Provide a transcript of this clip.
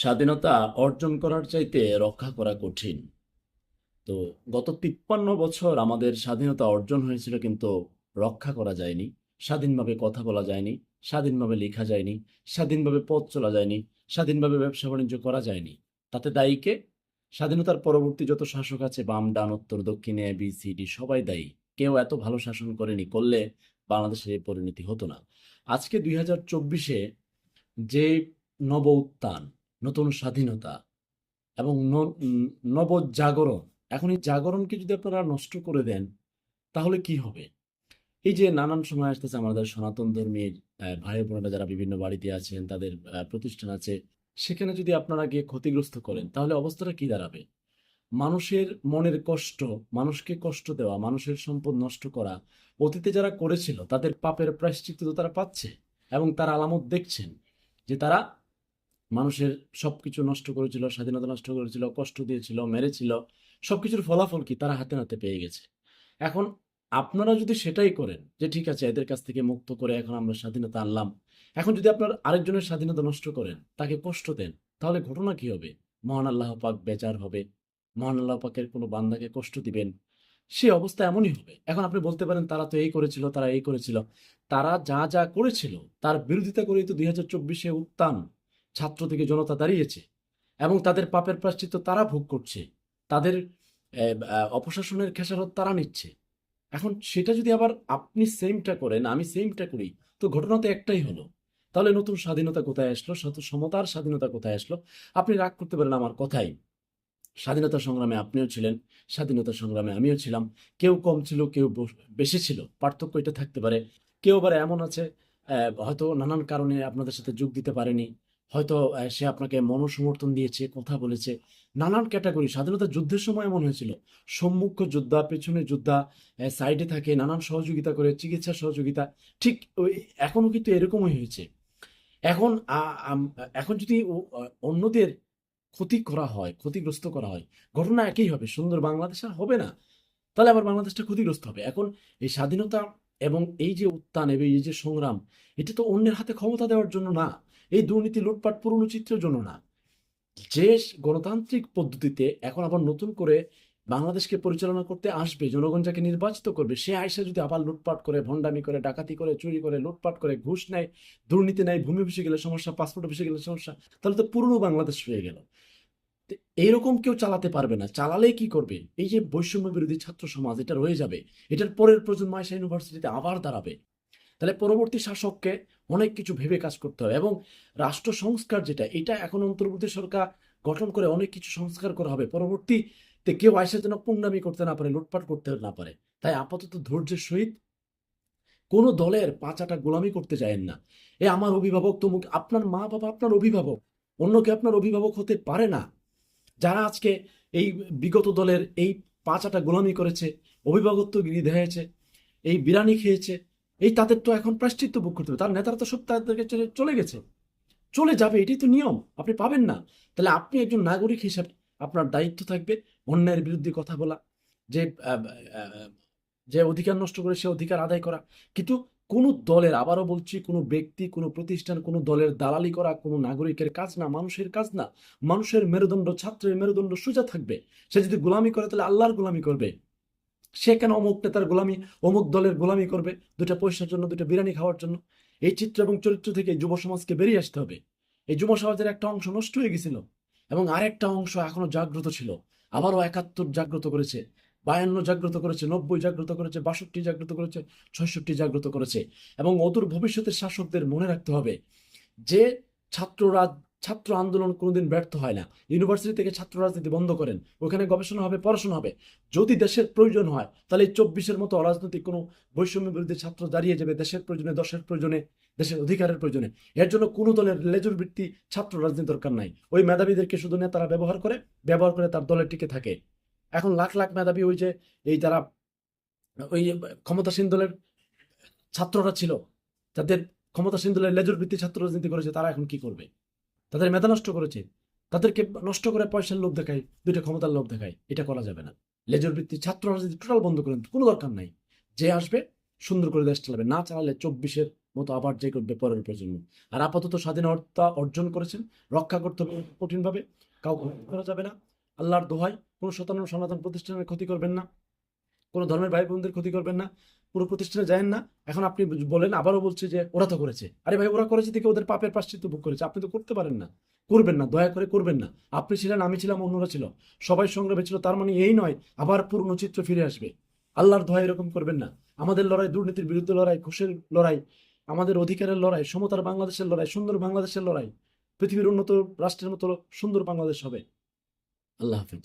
স্বাধীনতা অর্জন করার চাইতে রক্ষা করা কঠিন। তো গত তিপ্পান্ন বছর আমাদের স্বাধীনতা অর্জন হয়েছিল কিন্তু রক্ষা করা যায়নি, স্বাধীনভাবে কথা বলা যায়নি, স্বাধীনভাবে লেখা যায়নি, স্বাধীনভাবে পথ চলা যায়নি, স্বাধীনভাবে ব্যবসা বাণিজ্য করা যায়নি। তাতে দায়ী কে? স্বাধীনতার পরবর্তী যত শাসক আছে, বাম, ডান, উত্তর, দক্ষিণে বি সি ডি সবাই দায়ী। কেউ এত ভালো শাসন করেনি, করলে বাংলাদেশের এই পরিণতি হতো না। আজকে দুই হাজার চব্বিশে যে নব উত্থান নতুন স্বাধীনতা এবং নবজাগরণ। এখন এই জাগরণকে যদি আপনারা নষ্ট করে দেন, তাহলে কি হবে? এই যে নানান সময় আসতেছে আমাদের সনাতন ধর্মীর ভাই বোনেরা যারা বিভিন্ন বাড়িতে আছেন, তাদের প্রতিষ্ঠান আছে, সেখানে যদি আপনারা গিয়ে ক্ষতিগ্রস্ত করেন, তাহলে অবস্থাটা কি দাঁড়াবে? মানুষের মনের কষ্ট, মানুষকে কষ্ট দেওয়া, মানুষের সম্পদ নষ্ট করা, অতীতে যারা করেছিল, তাদের পাপের প্রায়শ্চিত্ত তারা পাচ্ছে এবং তারা আলামত দেখছেন যে তারা মানুষের সবকিছু নষ্ট করেছিল, স্বাধীনতা নষ্ট করেছিল, কষ্ট দিয়েছিল, মেরেছিল সব কিছুর ফলাফল কি? তারা হাতে নাতে পেয়ে গেছে। এখন আপনারা যদি সেটাই করেন যে, ঠিক আছে, এদের কাছ থেকে মুক্ত করে এখন আমরা স্বাধীনতা আনলাম। এখন যদি আপনার আরেকজনের স্বাধীনতা নষ্ট করেন, তাকে কষ্ট দেন, তাহলে ঘটনা কি হবে? মহান আল্লাহ পাক বেচার হবে। মহান আল্লাহ পাকের কোনো বান্দাকে কষ্ট দিবেন। সে অবস্থা এমনই হবে। এখন আপনি বলতে পারেন, তারা তো এই করেছিল, তারা এই করেছিল। তারা যা যা করেছিল, তার বিরোধিতা করেই তো দুই হাজার চব্বিশে উত্থান। ছাত্র থেকে জনতা দাঁড়িয়েছে এবং তাদের পাপের প্রাশ্চিত্য তারা ভোগ করছে। তাদের অপশাসনের খেসারত তারা নিচ্ছে। এখন সেটা যদি আবার আপনি সেমটা করেন, আমি সেমটা করি, তো ঘটনা তো একটাই হলো। তাহলে নতুন স্বাধীনতা কোথায় আসলো? সমতার স্বাধীনতা কোথায় আসলো? আপনি রাগ করতে পারেন আমার কথাই। স্বাধীনতা সংগ্রামে আপনিও ছিলেন, স্বাধীনতা সংগ্রামে আমিও ছিলাম। কেউ কম ছিল, কেউ বেশি ছিল, পার্থক্য এটা থাকতে পারে। কেউ আবার এমন আছে হয়তো নানান কারণে আপনাদের সাথে যোগ দিতে পারেনি। হয়তো সে আপনাকে মনসমর্থন দিয়েছে, কথা বলেছে। নানান ক্যাটাগরি, স্বাধীনতা যুদ্ধের সময় এমন হয়েছিল। সম্মুখ যোদ্ধা, পেছনে যোদ্ধা সাইডে থাকে, নানান সহযোগিতা করে, চিকিৎসা সহযোগিতা। ঠিক ওই এখনও কিন্তু এরকমই হয়েছে। এখন এখন যদি অন্যদের ক্ষতি করা হয়, ক্ষতিগ্রস্ত করা হয়, ঘটনা একই হবে। সুন্দর বাংলাদেশ আর হবে না। তাহলে আবার বাংলাদেশটা ক্ষতিগ্রস্ত হবে। এখন এই স্বাধীনতা এবং এই যে উত্থান এবং এই যে সংগ্রাম, এটা তো অন্যের হাতে ক্ষমতা দেওয়ার জন্য না। এই দুর্নীতি, লুটপাট পুরনো চিত্রের জন্য না। যে গণতান্ত্রিক পদ্ধতিতে এখন আবার নতুন করে বাংলাদেশকে পরিচালনা করতে আসবে, জনগণ যাকে নির্বাচিত করবে, সে আইসা যদি আবার লুটপাট করে, ভণ্ডামি করে, ডাকাতি করে, চুরি করে, লুটপাট করে, ঘুষ নেয়, দুর্নীতি নেয়, ভূমি অফিসে গেলে সমস্যা, পাসপোর্ট অফিসে গেলে সমস্যা, তাহলে তো পুরনো বাংলাদেশ হয়ে গেল। এইরকম কেউ চালাতে পারবে না। চালালে কি করবে? এই যে বৈষম্য বিরোধী ছাত্র সমাজ, এটা রয়ে যাবে। এটার পরের প্রজন্ম আয়সা ইউনিভার্সিটিতে আবার দাঁড়াবে। তাহলে পরবর্তী শাসককে অনেক কিছু ভেবে কাজ করতে হবে এবং রাষ্ট্র সংস্কার যেটা, এটা এখন অন্তর্বর্তী সরকার গঠন করে অনেক কিছু সংস্কার করা হবে। পরবর্তীতে কেউ আয়সা যেন পুঙ্গামি করতে না পারে, লুটপাট করতে না পারে। তাই আপাতত ধৈর্যের সহিত কোনো দলের পাঁচাটা গোলামি করতে যায়েন না। এ আমার অভিভাবক তমুক, আপনার মা বাবা আপনার অভিভাবক, অন্য কেউ আপনার অভিভাবক হতে পারে না। যারা আজকে এই বিগত দলের এই পাঁচাটা গোলামি করেছে অভিভাবকত্বগিরি দেখাইছে এই বিরানি খেয়েছে এই তাদের তো এখন প্রাশ্চিত্য ভোগ করতে হবে। তার নেতারা তো সব তাদেরকে চলে গেছে। চলে যাবে, এটাই তো নিয়ম। আপনি পাবেন না। তাহলে আপনি একজন নাগরিক হিসাবে আপনার দায়িত্ব থাকবে অন্যায়ের বিরুদ্ধে কথা বলা, যে যে অধিকার নষ্ট করে সে অধিকার আদায় করা। কিন্তু কোনো দলের, আবারও বলছি, কোনো ব্যক্তি, কোনো প্রতিষ্ঠান, কোনো দলের দালালি করা, কোনো নাগরিকের কাজ না, মানুষের কাজ না। মানুষের মেরুদণ্ড, ছাত্রের মেরুদণ্ড সোজা থাকবে। সে যদি গোলামি করে, তাহলে আল্লাহর গোলামি করবে। সে কেন অমুক নেতার গোলামি, অমুক দলের গোলামি করবে? দুটা পয়সার জন্য দুটা বিরিয়ানি খাওয়ার জন্য। এই চিত্র এবং চরিত্র থেকে যুব সমাজকে বেরিয়ে আসতে হবে। এই যুব সমাজের একটা অংশ নষ্ট হয়ে গেছিল এবং আরেকটা অংশ এখনও জাগ্রত ছিল। আবারও একাত্তর জাগ্রত করেছে, বায়ান্ন জাগ্রত করেছে, নব্বই জাগ্রত করেছে, বাষট্টি জাগ্রত করেছে, ছয়ষট্টি জাগ্রত করেছে। এবং অদূর ভবিষ্যতের শাসকদের মনে রাখতে হবে যে ছাত্ররা ছাত্র আন্দোলন কোনোদিন ব্যর্থ হয় না। ইউনিভার্সিটি থেকে ছাত্র রাজনীতি বন্ধ করেন। ওখানে গবেষণা হবে, পড়াশোনা হবে। যদি দেশের প্রয়োজন হয়, তাহলে চব্বিশের মতো অরাজনৈতিক কোনো বৈষম্য বিরুদ্ধে ছাত্র দাঁড়িয়ে যাবে দেশের প্রয়োজনে, দশের প্রয়োজনে, দেশের অধিকারের প্রয়োজনে। এর জন্য কোনো দলের লেজুর বৃত্তি ছাত্র রাজনীতি দরকার নাই। ওই মেধাবীদেরকে শুধু নেতারা ব্যবহার করে ব্যবহার করে তার দলের টিকে থাকে। এখন লাখ লাখ মেধাবী ওই যে, এই যারা ওই ক্ষমতাসীন দলের ছাত্ররা ছিল যাদের ক্ষমতাসীন দলের লেজুর বৃত্তি ছাত্র রাজনীতি করেছে, তারা এখন কি করবে? তাদের মেধা নষ্ট করেছে। তাদেরকে নষ্ট করে পয়সার লোভ দেখায়, দুইটা ক্ষমতার লোভ দেখায়। এটা করা যাবে না। লেজুর ভিত্তি ছাত্র রাজনীতি টোটাল বন্ধ করেন কোনো দরকার নাই। যে আসবে, সুন্দর করে দেশ চালাবে। না চালালে চব্বিশের মতো আবার যে করবে পরের প্রজন্ম। আর আপাতত স্বাধীনতা অর্জন করেছেন, রক্ষা করতে হবে কঠিনভাবে। কাউকে করা যাবে না। আল্লাহর দোহাই কোনো শতান্ন সনাতন প্রতিষ্ঠানের ক্ষতি করবেন না। কোনো ধর্মের ভাই বোনদের ক্ষতি করবেন না, পুরো প্রতিষ্ঠানে যায়েন না। এখন আপনি বলেন, আবারও বলছে যে ওরা তো করেছে। আরে ভাই, ওরা করেছে থেকে ওদের পাপের পাশ্চিত্য ভোগ করেছে। আপনি তো করতে পারেন না। করবেন না, দয়া করে করবেন না। আপনি ছিলেন, আমি ছিলাম, অন্যরা ছিল। সবাই সংগ্রামে ছিল, তার মানে এই নয়, আবার পুরনো চিত্র ফিরে আসবে। আল্লাহর দয়া এরকম করবেন না। আমাদের লড়াই দুর্নীতির বিরুদ্ধে লড়াই, ঘুষের লড়াই, আমাদের অধিকারের লড়াই, সমতার বাংলাদেশের লড়াই, সুন্দর বাংলাদেশের লড়াই। পৃথিবীর উন্নত রাষ্ট্রের মতো সুন্দর বাংলাদেশ হবে। আল্লাহ হাফেজ।